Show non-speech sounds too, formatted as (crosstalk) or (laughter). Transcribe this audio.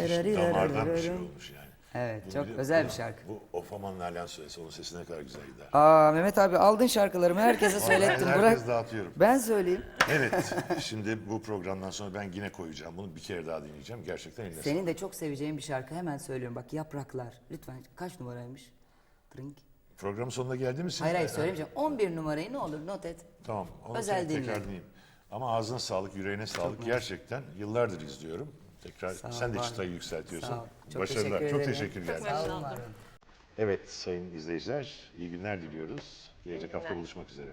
damardan bir şey olmuş yani. Evet, Bunu çok biliyor- özel bir bu- şarkı. Bu Ofaman Nalan söylese onun sesi ne kadar güzel gider. Aa Mehmet abi aldın şarkılarımı herkese söylettim. Herkes Bırak. dağıtıyorum. Ben söyleyeyim. Evet, (laughs) şimdi bu programdan sonra ben yine koyacağım. Bunu bir kere daha dinleyeceğim. Gerçekten eline. Senin de çok seveceğin bir şarkı hemen söylüyorum. Bak Yapraklar. Lütfen kaç numaraymış? Drink. Programın sonuna geldi mi? Hayır hayır söylemeyeceğim. 11 numarayı ne olur not et. Tamam. Onu Özel tek- tekrar dinleyeyim. Ama ağzına sağlık, yüreğine sağlık. Gerçekten yıllardır izliyorum. Tekrar Sağ sen de çıtayı yükseltiyorsun. Sağ ol. Çok Başarılar. teşekkür Çok ederim. teşekkürler. Sağ olun. Evet sayın izleyiciler, iyi günler diliyoruz. Gelecek hafta buluşmak üzere.